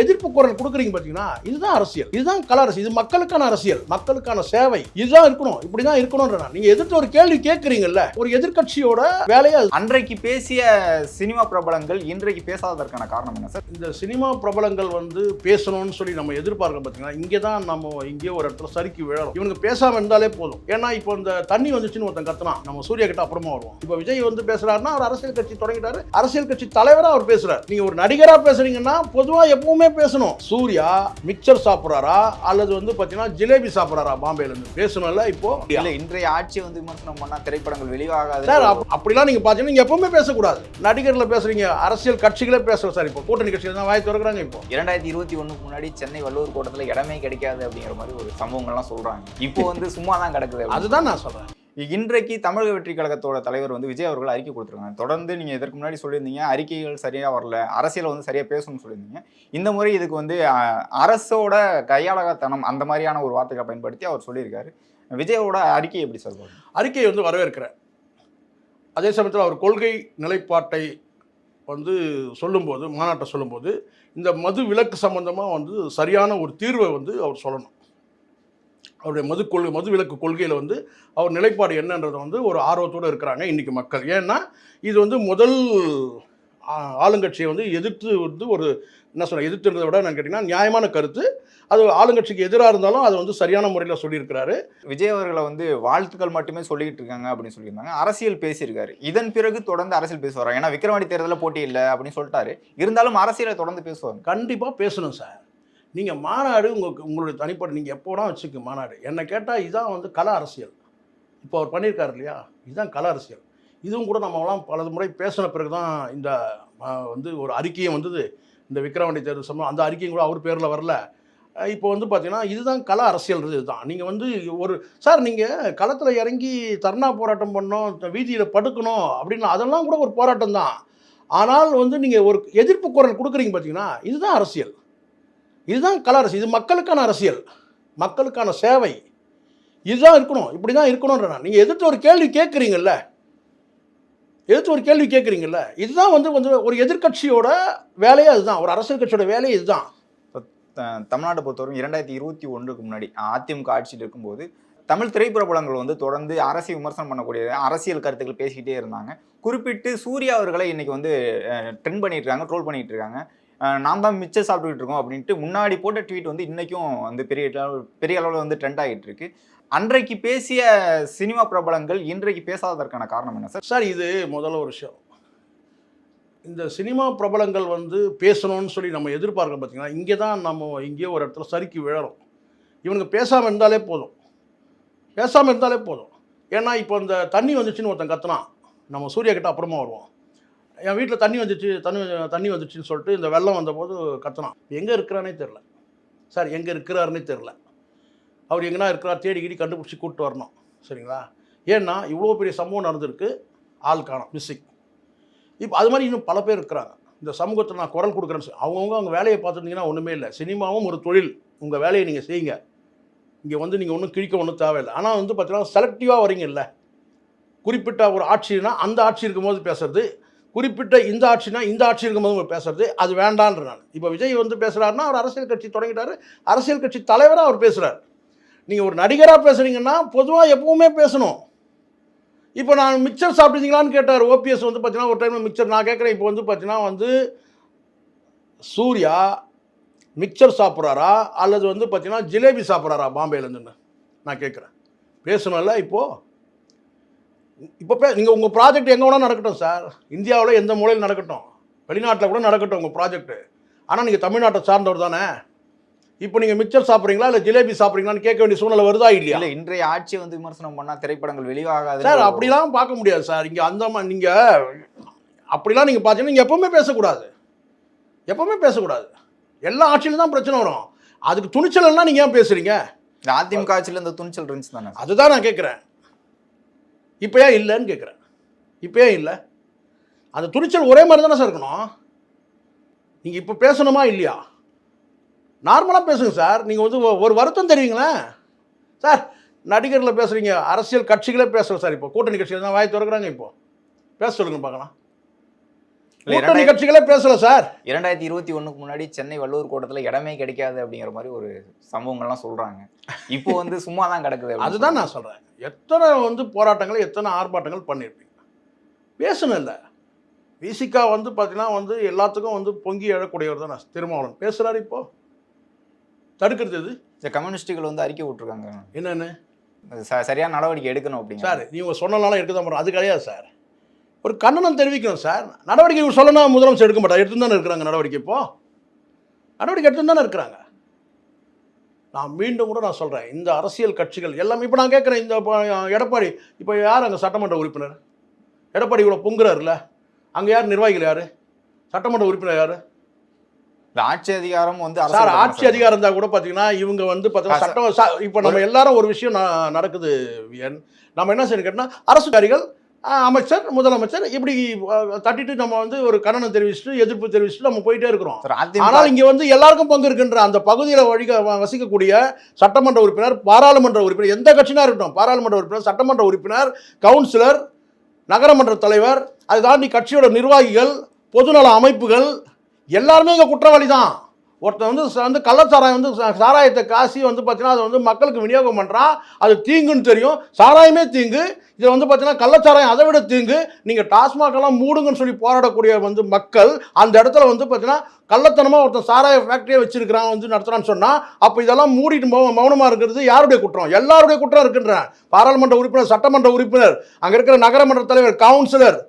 எதிர்ப்பு குரல் கொடுக்குறீங்க பாத்தீங்கன்னா இதுதான் அரசியல். இதுதான் கல அரசியல். இது மக்களுக்கான அரசியல். மக்களுக்கான சேவை. இதுதான் இருக்கணும். இப்படிதான் இருக்கணும்ன்ற நீங்க எதிர்த்து ஒரு கேள்வி கேட்கறீங்கல்ல ஒரு எதிர்க்கட்சியோட வேலையை. அன்றைக்கு பேசிய சினிமா பிரபலங்கள் இன்றைக்கு பேசாததற்கான காரணம் என்ன சார்? இந்த சினிமா பிரபலங்கள் வந்து பேசணும்னு சொல்லி நம்ம எதிர்பார்க்க பார்த்தீங்கன்னா இங்கே தான் நம்ம இங்கே ஒரு இடத்துல சறுக்கி விழணும் இவனுக்கு பேசாம இருந்தாலே போதும். ஏன்னா இப்போ இந்த தண்ணி வந்துச்சுன்னு ஒருத்தன் கத்துனான் நம்ம சூர்யா கிட்ட அப்புறமா வருவோம். இப்போ விஜய் வந்து பேசுறாருன்னா அவர் அரசியல் கட்சி தொடங்கிட்டாரு. அரசியல் கட்சி தலைவரா அவர் பேசுறாரு. நீங்க ஒரு நடிகரா பேசுறீங்கன்னா பொதுவா எப்பவுமே பேசணும். சூர்யா மிக்சர் சாப்பிட்றாரா? அல்லது வந்து பாத்தீங்கன்னா ஜிலேபி சாப்பிட்றாரா? பாம்பேல இருந்து பேசணும்ல இப்போ? இல்ல இன்றைய ஆட்சி வந்து விமர்சனம் பண்ணா திரைப்படங்கள் வெளியாகாது. சார் அப்- அப்படிலாம் நீங்க பாத்தீங்கன்னா நீங்க எப்பவுமே பேசக்கூடாது. நடிகர்ல பேசுறீங்க அரசியல் கட்சிகளே பேசுற சார் இப்போ கூட்டணி கட்சிகள் தான் வாய் திறக்கிறாங்க இப்போ. இரண்டாயிரத்தி இருபத்தி ஒண்ணுக்கு முன்னாடி சென்னை வள்ளுவர் கோட்டத்துல இடமே கிடைக்காது அப்படிங்கிற மாதிரி ஒரு சம்பவங்கள்லாம் சொல்றாங்க. இப்போ வந்து சும்மா தான் கிடக்குது அதுதான் நான் சொல்றேன். இன்றைக்கு தமிழக வெற்றி கழகத்தோட தலைவர் வந்து விஜய் அவர்கள் அறிக்கை கொடுத்துருக்காங்க. தொடர்ந்து நீங்கள் இதற்கு முன்னாடி சொல்லியிருந்தீங்க அறிக்கைகள் சரியாக வரல அரசியல் வந்து சரியாக பேசணும்னு சொல்லியிருந்தீங்க. இந்த முறை இதுக்கு வந்து அரசோட கையாளகத்தனம் அந்த மாதிரியான ஒரு வார்த்தைகளை பயன்படுத்தி அவர் சொல்லியிருக்காரு. விஜயோட அறிக்கை எப்படி சார் அறிக்கையை வந்து வரவேற்கிறேன். அதே சமயத்தில் அவர் கொள்கை நிலைப்பாட்டை வந்து சொல்லும்போது மாநாட்டை சொல்லும்போது இந்த மது விலக்கு சம்பந்தமாக வந்து சரியான ஒரு தீர்வை வந்து அவர் சொல்லணும். அவருடைய மது கொள்கை மது விலக்கு கொள்கையில் வந்து அவர் நிலைப்பாடு என்னன்றதை வந்து ஒரு ஆர்வத்தோடு இருக்கிறாங்க இன்றைக்கி மக்கள். ஏன்னா இது வந்து முதல் ஆளுங்கட்சியை வந்து எதிர்த்து வந்து ஒரு என்ன சொல்ல எதிர்த்துன்றதை விட என்னன்னு கேட்டிங்கன்னா நியாயமான கருத்து. அது ஆளுங்கட்சிக்கு எதிராக இருந்தாலும் அதை வந்து சரியான முறையில் சொல்லியிருக்கிறாரு. விஜய் அவர்களை வந்து வாழ்த்துக்கள் மட்டுமே சொல்லிட்டு இருக்காங்க அப்படின்னு சொல்லியிருந்தாங்க. அரசியல் பேசியிருக்காரு. இதன் பிறகு தொடர்ந்து அரசியல் பேசுவார்? ஏன்னா விக்ரவாணி தேர்தலில் போட்டி இல்லை அப்படின்னு சொல்லிட்டாரு. இருந்தாலும் அரசியலை தொடர்ந்து பேசுவாங்க கண்டிப்பாக பேசணும் சார். நீங்கள் மாநாடு உங்கள் உங்களுடைய தனிப்பட்ட நீங்கள் எப்போ வச்சுக்க மாநாடு. என்னை கேட்டால் இதுதான் வந்து கல அரசியல். இப்போ அவர் பண்ணியிருக்காரு இல்லையா? இதுதான் கல அரசியல். இதுவும் கூட நம்மலாம் பல முறை பேசின பிறகு தான் இந்த வந்து ஒரு அறிக்கையும் வந்தது. இந்த விக்ரவாண்டி தேர்தல் சம்பவம் அந்த அறிக்கையும் கூட அவர் பேரில் வரல. இப்போ வந்து பார்த்தீங்கன்னா இதுதான் கலா அரசியல்ன்றது இதுதான் நீங்கள் வந்து ஒரு சார் நீங்கள் களத்தில் இறங்கி தர்ணா போராட்டம் பண்ணோம் வீதியில் படுக்கணும் அப்படின்னு அதெல்லாம் கூட ஒரு போராட்டம் தான் ஆனால் வந்து நீங்கள் ஒரு எதிர்ப்பு குரல் கொடுக்குறீங்க பார்த்தீங்கன்னா இதுதான் அரசியல். இதுதான் கல அரசியல் இது மக்களுக்கான அரசியல் மக்களுக்கான சேவை. இதுதான் இருக்கணும் இப்படி தான் இருக்கணும்ன்ற நீங்கள் எதிர்த்து ஒரு கேள்வி கேட்குறீங்கல்ல எதிர்த்து ஒரு கேள்வி கேட்குறீங்கல்ல இதுதான் வந்து வந்து ஒரு எதிர்க்கட்சியோட வேலையே அதுதான். ஒரு அரசியல் கட்சியோட வேலையே இதுதான். தமிழ்நாட்டை பொறுத்தவரைக்கும் இரண்டாயிரத்தி இருபத்தி ஒன்றுக்கு முன்னாடி அதிமுக ஆட்சியில் இருக்கும்போது தமிழ் திரைப்பிரபலங்கள் வந்து தொடர்ந்து அரசியல் விமர்சனம் பண்ணக்கூடிய அரசியல் கருத்துக்கள் பேசிக்கிட்டே இருந்தாங்க. குறிப்பிட்டு சூர்யா அவர்களை இன்னைக்கு வந்து ட்ரெண்ட் பண்ணிட்டு இருக்காங்க ட்ரோல் பண்ணிட்டு இருக்காங்க. நாம் தான் மிச்சம் சாப்பிட்டுக்கிட்டு இருக்கோம் அப்படின்ட்டு முன்னாடி போட்ட ட்வீட் வந்து இன்றைக்கும் வந்து பெரிய பெரிய அளவில் வந்து ட்ரெண்ட் ஆகிட்டு இருக்கு. அன்றைக்கு பேசிய சினிமா பிரபலங்கள் இன்றைக்கு பேசாததற்கான காரணம் என்ன சார் சார் இது முதல்ல ஒரு விஷயம். இந்த சினிமா பிரபலங்கள் வந்து பேசணும்னு சொல்லி நம்ம எதிர்பார்க்க பார்த்தீங்கன்னா இங்கே தான் நம்ம இங்கேயே ஒரு இடத்துல சறுக்கி விழறோம். இவனுக்கு பேசாமல் இருந்தாலே போதும். பேசாமல் இருந்தாலே போதும். ஏன்னா இப்போ இந்த தண்ணி வந்துச்சுன்னு ஒருத்தன் கத்துனா நம்ம சூர்யா கிட்ட அப்புறமா வருவோம். என் வீட்டில் தண்ணி வந்துச்சு தண்ணி தண்ணி வந்துச்சுன்னு சொல்லிட்டு இந்த வெள்ளம் வந்தபோது கத்தனான். எங்கே இருக்கிறானே தெரில சார் எங்கே இருக்கிறாருன்னே தெரில அவர் எங்கன்னா இருக்கிறார் தேடி கீடி கண்டுபிடிச்சி கூப்பிட்டு வரணும். சரிங்களா? ஏன்னா இவ்வளோ பெரிய சம்பவம் நடந்திருக்கு. ஆள் காணும் மிஸ்ஸிங் இப்போ அது மாதிரி இன்னும் பல பேர் இருக்கிறாங்க. இந்த சமூகத்தில் நான் குரல் கொடுக்குறேன்னு அவங்கவுங்க அவங்க வேலையை பார்த்துருந்தீங்கன்னா ஒன்றுமே இல்லை. சினிமாவும் ஒரு தொழில். உங்கள் வேலையை நீங்கள் செய்யுங்க. இங்கே வந்து நீங்கள் ஒன்றும் கிழிக்க ஒன்றும் தேவையில்லை. ஆனால் வந்து பார்த்தீங்கன்னா செலக்டிவாக வரீங்கல்ல குறிப்பிட்ட ஒரு ஆட்சினா அந்த ஆட்சி இருக்கும்போது பேசுறது குறிப்பிட்ட இந்த ஆட்சினா இந்த ஆட்சி இருக்கும்போது பேசுறது அது வேண்டான்ற நான் இப்போ விஜய் வந்து பேசுகிறாருன்னா அவர் அரசியல் கட்சி தொடங்கிட்டாரு. அரசியல் கட்சி தலைவராக அவர் பேசுகிறார் நீங்கள் ஒரு நடிகராக பேசுகிறீங்கன்னா பொதுவாக எப்பவுமே பேசணும். இப்போ நான் மிக்சர் சாப்பிட்டீங்களான்னு கேட்டார். ஓபிஎஸ் வந்து பார்த்தீங்கன்னா ஒரு டைம் மிக்சர் நான் கேட்குறேன். இப்போ வந்து பார்த்தீங்கன்னா வந்து சூர்யா மிக்சர் சாப்பிட்றாரா? அல்லது வந்து பார்த்தீங்கன்னா ஜிலேபி சாப்பிட்றாரா? பாம்பேலேருந்துன்னு நான் கேட்குறேன். பேசணும்ல இப்போது இப்போ பே நீங்கள் உங்கள் ப்ராஜெக்ட் எங்கே வேணால் நடக்கட்டும் சார் இந்தியாவில் எந்த மூலையில் நடக்கட்டும். வெளிநாட்டில் கூட நடக்கட்டும் உங்கள் ப்ராஜெக்ட்டு ஆனால் நீங்கள் தமிழ்நாட்டை சார்ந்தவர் தானே? இப்போ நீங்கள் மிக்சர் சாப்பிட்றீங்களா? இல்லை ஜிலேபி சாப்பிட்றீங்களான்னு கேட்க வேண்டிய சூழ்நிலை வருதா இல்லையா? இல்ல இன்றைய ஆட்சியை வந்து விமர்சனம் பண்ணா திரைப்படங்கள் வெளியாகாது சார் அப்படிலாம் பார்க்க முடியாது சார். இங்கே அந்த மா நீங்கள் அப்படிலாம் நீங்கள் பார்த்தீங்கன்னா நீங்கள் எப்பவுமே பேசக்கூடாது. எப்பவுமே பேசக்கூடாது. எல்லா ஆட்சியிலும் தான் பிரச்சனை வரும். அதுக்கு துணிச்சல்னா நீங்கள் ஏன் பேசுகிறீங்க அதிமுக ஆட்சியில் இந்த துணிச்சல் இருந்துச்சு தானே அதுதான் நான் கேட்குறேன். இப்போயே இல்லைன்னு கேட்குறேன் இப்போயே இல்லை? அந்த துணிச்சல் ஒரே மாதிரி தானே சார் இருக்கணும். நீங்கள் இப்போ பேசணுமா இல்லையா? நார்மலாக பேசுங்க சார் நீங்கள் வந்து ஒரு வருத்தம் தெரியுங்களேன் சார் நடிகரில் பேசுகிறீங்க அரசியல் கட்சிகளே பேசுகிறோம் சார் இப்போ. கூட்டணி கட்சிகள் தான் வாய் திறக்கிறாங்க இப்போ. பேச சொல்லுங்க பார்க்கலாம். கூட்டணி கட்சிகளே பேசல சார். இரண்டாயிரத்தி இருபத்தி ஒண்ணுக்கு முன்னாடி சென்னை வள்ளூர் கோட்டத்துல இடமே கிடைக்காது அப்படிங்கிற மாதிரி ஒரு சம்பவங்கள்லாம் சொல்றாங்க. இப்போ வந்து சும்மா தான் கிடக்குது அதுதான் நான் சொல்றேன். எத்தனை வந்து போராட்டங்கள் எத்தனை ஆர்ப்பாட்டங்கள் பண்ணியிருப்பீங்க? பேசணும் இல்லை. விசிகா வந்து பார்த்தீங்கன்னா வந்து எல்லாத்துக்கும் வந்து பொங்கி எழக்கூடியவர் தான் திருமாவளவன். பேசுறாரு இப்போ. தடுக்கிறது எது? இந்த கம்யூனிஸ்டுகள் வந்து அறிக்கை விட்டுருக்காங்க. என்னன்னு? சரியான நடவடிக்கை எடுக்கணும் அப்படிங்க சார் நீங்க சொன்னனாலும் எடுக்க தான் போகிறோம் அது கிடையாது சார். ஒரு கண்டனம் தெரிவிக்கணும் சார். நடவடிக்கை சொல்லணும் முதலமைச்சர் எடுக்க மாட்டார். எடுத்து தானே இருக்கிறாங்க நடவடிக்கை இப்போ. நடவடிக்கை எடுத்து தானே இருக்கிறாங்க. நான் மீண்டும் கூட நான் சொல்கிறேன் இந்த அரசியல் கட்சிகள் எல்லாமே இப்போ நான் கேட்குறேன் இந்த எடப்பாடி இப்போ யார் அங்கே சட்டமன்ற உறுப்பினர்? எடப்பாடி இவ்வளோ பொங்குறாருல அங்கே யார் நிர்வாகிகள் யார்? சட்டமன்ற உறுப்பினர் யார்? இந்த ஆட்சி அதிகாரம் வந்து சார் ஆட்சி. அதிகாரம் இருந்தால் கூட பார்த்தீங்கன்னா இவங்க வந்து பார்த்தீங்கன்னா. சட்டம் இப்போ நம்ம எல்லாரும் ஒரு விஷயம் நடக்குது நம்ம என்ன செய்யணும் கேட்டால் அரசு அதிகாரிகள் ஆ, அமைச்சர் முதலமைச்சர் இப்படி தட்டிட்டு நம்ம வந்து ஒரு கண்டனம் தெரிவிச்சுட்டு எதிர்ப்பு தெரிவிச்சுட்டு நம்ம போயிட்டே இருக்கிறோம். ஆனால் இங்கே வந்து எல்லாருக்கும் பங்கு இருக்கின்ற அந்த பகுதியில் வழிக வசிக்கக்கூடிய சட்டமன்ற உறுப்பினர் பாராளுமன்ற உறுப்பினர் எந்த கட்சினா இருக்கட்டும் பாராளுமன்ற உறுப்பினர் சட்டமன்ற உறுப்பினர் கவுன்சிலர் நகரமன்ற தலைவர் அதை தாண்டி கட்சியோட நிர்வாகிகள் பொதுநல அமைப்புகள் எல்லாருமே இங்கே குற்றவாளி தான். ஒருத்தன் வந்து வந்து கள்ளச்சாராயம் வந்து ச- சாராயத்தை காசி வந்து பார்த்தீங்கன்னா அதை வந்து மக்களுக்கு விநியோகம் பண்ணுறான் அது தீங்குன்னு தெரியும். சாராயமே தீங்கு. இதில் வந்து பார்த்தீங்கன்னா கள்ளச்சாராயம் அதை விட தீங்கு. நீங்கள் டாஸ்மாக் எல்லாம் மூடுங்கன்னு சொல்லி போராடக்கூடிய வந்து மக்கள் அந்த இடத்துல வந்து பார்த்தீங்கன்னா கள்ளத்தனமாக ஒருத்தன் சாராய ஃபேக்ட்ரியை வச்சிருக்கிறான் வந்து நடத்துகிறான்னு சொன்னால் அப்போ இதெல்லாம் மூடிட்டு மௌனமாக இருக்கிறது யாருடைய குற்றம்? எல்லாருடைய குற்றம் இருக்கின்றன. பாராளுமன்ற உறுப்பினர் சட்டமன்ற உறுப்பினர் அங்கே இருக்கிற நகரமன்ற தலைவர் கவுன்சிலர்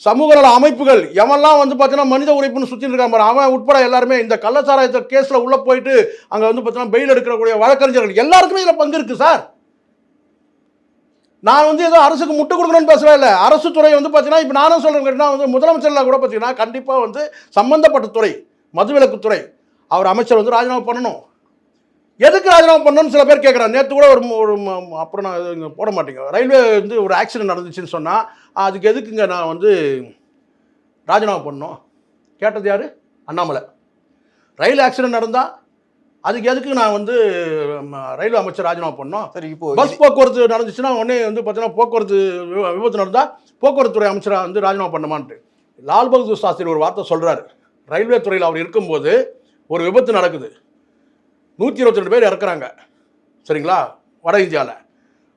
சமூக நல அமைப்புகள் எவன்லாம் வந்து பார்த்தீங்கன்னா மனித உழைப்புன்னு சுற்றிட்டு இருக்காங்க அவன் உட்பட எல்லாருமே இந்த கள்ளச்சாராயத்தை கேஸில் உள்ளே போயிட்டு அங்கே வந்து பார்த்தீங்கன்னா பெயில் எடுக்கக்கூடிய வழக்கறிஞர்கள் எல்லாருக்குமே இதில் பங்கு இருக்குது சார். நான் வந்து ஏதோ அரசுக்கு முட்டு கொடுக்கணும்னு பேசவே இல்லை. அரசு துறை வந்து பார்த்தீங்கன்னா இப்போ நானும் சொல்கிறேன் கேட்டால் வந்து முதலமைச்சரில் கூட பார்த்தீங்கன்னா கண்டிப்பாக வந்து சம்பந்தப்பட்ட துறை மதுவிலக்குத்துறை அவர் அமைச்சர் வந்து ராஜினாமா பண்ணணும். எதுக்கு ராஜினாமா பண்ணணும்னு சில பேர் கேட்குறாங்க நேற்று கூட ஒரு அப்புறம் நான் இங்க போட மாட்டேங்க. ரயில்வே வந்து ஒரு ஆக்சிடென்ட் நடந்துச்சுன்னு சொன்னால் அதுக்கு எதுக்குங்க நான் வந்து ராஜினாமா பண்ணணும்? கேட்டது யார்? அண்ணாமலை. ரயில் ஆக்சிடென்ட் நடந்தால் அதுக்கு எதுக்கு நான் வந்து ரயில்வே அமைச்சர் ராஜினாமா பண்ணணும்? சார் இப்போ பஸ் போக்குவரத்து நடந்துச்சுன்னா உடனே வந்து பார்த்தீங்கன்னா போக்குவரத்து விப- விபத்து நடந்தால் போக்குவரத்து துறை அமைச்சராக வந்து ராஜினாமா பண்ணமான்ட்டு. லால் பகதூர் சாஸ்திரி ஒரு வார்த்தை சொல்கிறாரு ரயில்வே துறையில் அவர் இருக்கும்போது ஒரு விபத்து நடக்குது. நூற்றி இருபத்தி ரெண்டு பேர் இறக்குறாங்க. சரிங்களா? வட இந்தியாவில்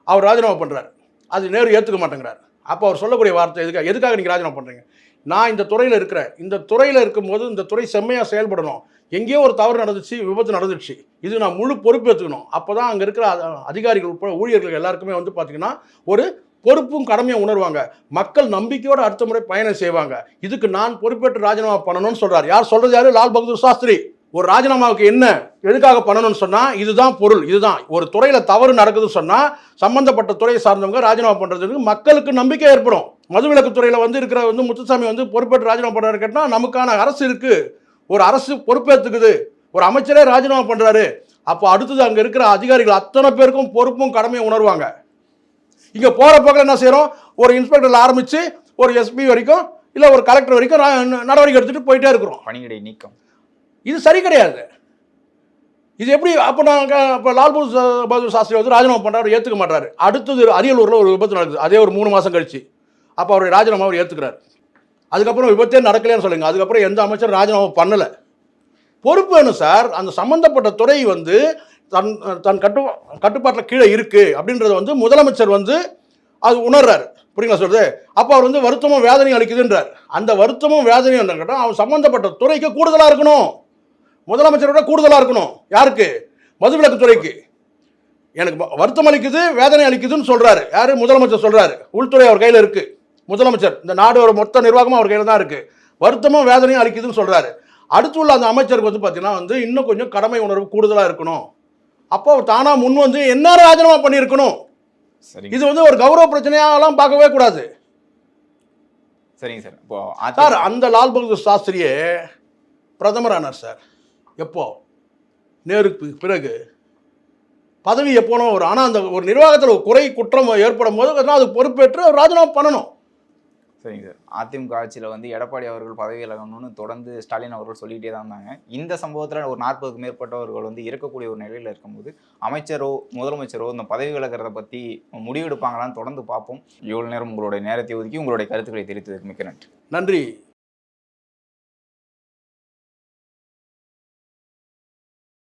அவர் ராஜினாமா பண்ணுறாரு அது நேரு ஏற்றுக்க மாட்டேங்கிறார். அப்போ அவர் சொல்லக்கூடிய வார்த்தை எதுக்காக எதுக்காக நீங்கள் ராஜினாமா பண்ணுறீங்க நான் இந்த துறையில் இருக்கிறேன். இந்த துறையில் இருக்கும்போது இந்த துறை செம்மையாக செயல்படணும். எங்கேயோ ஒரு தவறு நடந்துச்சு விபத்து நடந்துச்சு. இது நான் முழு பொறுப்பு ஏற்றுக்கணும் அப்போ தான் அங்கே இருக்கிற அதிகாரிகள் உட்பட ஊழியர்கள் எல்லாருக்குமே வந்து பார்த்தீங்கன்னா ஒரு பொறுப்பும் கடமையும் உணர்வாங்க. மக்கள் நம்பிக்கையோடு அடுத்த முறை பயணம் செய்வாங்க. இதுக்கு நான் பொறுப்பேற்று ராஜினாமா பண்ணணும்னு சொல்கிறார் யார் சொல்கிறது யார்? லால் பகதூர் சாஸ்திரி. ஒரு ராஜினாமாவுக்கு என்ன எதுக்காக பண்ணணும்னு சொன்னால் இதுதான் பொருள் இதுதான். ஒரு துறையில் தவறு நடக்குதுன்னு சொன்னால் சம்பந்தப்பட்ட துறையை சார்ந்தவங்க ராஜினாமா பண்ணுறதுக்கு மக்களுக்கு நம்பிக்கை ஏற்படும். மதுவிலக்கு துறையில் வந்து இருக்கிற வந்து முத்துசாமி வந்து பொறுப்பேற்று ராஜினாமா பண்ணுறாரு கேட்டால் நமக்கான அரசு இருக்குது ஒரு அரசு பொறுப்பேற்றுக்குது ஒரு அமைச்சரே ராஜினாமா பண்ணுறாரு அப்போ அடுத்தது அங்கே இருக்கிற அதிகாரிகள் அத்தனை பேருக்கும் பொறுப்பும் கடமையும் உணர்வாங்க. இங்கே போகிற போக்கில் என்ன செய்கிறோம் ஒரு இன்ஸ்பெக்டரில் ஆரம்பித்து ஒரு எஸ்பி வரைக்கும் இல்லை ஒரு கலெக்டர் வரைக்கும் நடவடிக்கை எடுத்துகிட்டு போயிட்டே இருக்கிறோம். பணியிடை நீக்கம். இது சரி கிடையாது. இது எப்படி அப்போ நாங்கள் இப்போ லால் பகதூர் சாஸ்திரி வந்து ராஜினாமா பண்ணுறாரு ஏற்றுக்க மாட்டாரு. அடுத்தது அரியலூரில் ஒரு விபத்து நடக்குது அதே ஒரு மூணு மாதம் கழிச்சு. அப்போ அவருடைய ராஜினாமா அவர் ஏற்றுக்கிறார் அதுக்கப்புறம் விபத்தே நடக்கலைன்னு சொல்லுங்கள் அதுக்கப்புறம் எந்த அமைச்சரும் ராஜினாமா பண்ணலை. பொறுப்பு வேணும் சார். அந்த சம்மந்தப்பட்ட துறை வந்து தன் தன் கட்டு கட்டுப்பாட்டில் கீழே இருக்குது அப்படின்றத வந்து முதலமைச்சர் வந்து அது உணர்றாரு. புரியுங்களா சொல்கிறது அப்போ அவர் வந்து வருத்தமும் வேதனையும் அளிக்குதுன்றார். அந்த வருத்தமும் வேதனையும் கேட்டால் அவன் சம்மந்தப்பட்ட துறைக்கு கூடுதலாக இருக்கணும். முதலமைச்சரோட கூடுதலாக இருக்கணும். யாருக்கு? மதுவிலக்கு துறைக்கு. எனக்கு வருத்தம் அளிக்குது வேதனை அளிக்குதுன்னு சொல்றாரு. யாரு? முதலமைச்சர் சொல்றாரு. உள்துறை அவர் கையில் இருக்கு. முதலமைச்சர். இந்த நாடு ஒரு மொத்த நிர்வாகமும் அவர் கையில் தான் இருக்கு. வருத்தமும் வேதனையும் அளிக்குதுன்னு சொல்றாரு. அடுத்து உள்ள அந்த அமைச்சருக்கு வந்து பார்த்தீங்கன்னா வந்து இன்னும் கொஞ்சம் கடமை உணர்வு கூடுதலாக இருக்கணும். அப்போ அவர் தானா முன் வந்து என்ன ராஜினாமா பண்ணியிருக்கணும்? இது வந்து ஒரு கௌரவ பிரச்சனையாலாம் பார்க்கவே கூடாது. சரிங்க சார். இப்போ சார் அந்த லால் பகதூர் சாஸ்திரியே பிரதமர் ஆனார் சார். எப்போ? நேருக்கு பிறகு பதவி எப்போனோ ஒரு ஆனால் அந்த ஒரு நிர்வாகத்தில் ஒரு குறை குற்றம் ஏற்படும் போது அது பொறுப்பேற்று அவர் ராஜினாமா பண்ணணும். சரிங்க சார். அதிமுக ஆட்சியில் வந்து எடப்பாடி அவர்கள் பதவி விலகணும்னு தொடர்ந்து ஸ்டாலின் அவர்கள் சொல்லிகிட்டே தான் இருந்தாங்க. இந்த சம்பவத்தில் ஒரு நாற்பதுக்கு மேற்பட்டவர்கள் வந்து இருக்கக்கூடிய ஒரு நிலையில் இருக்கும்போது அமைச்சரோ முதலமைச்சரோ இந்த பதவி விலகிறத பற்றி முடிவெடுப்பாங்களான்னு தொடர்ந்து பார்ப்போம். இவ்வளோ நேரம் உங்களுடைய நேரத்தை ஒதுக்கி உங்களுடைய கருத்துக்களை தெரிவித்ததற்கு மிக்க நன்றி. நன்றி.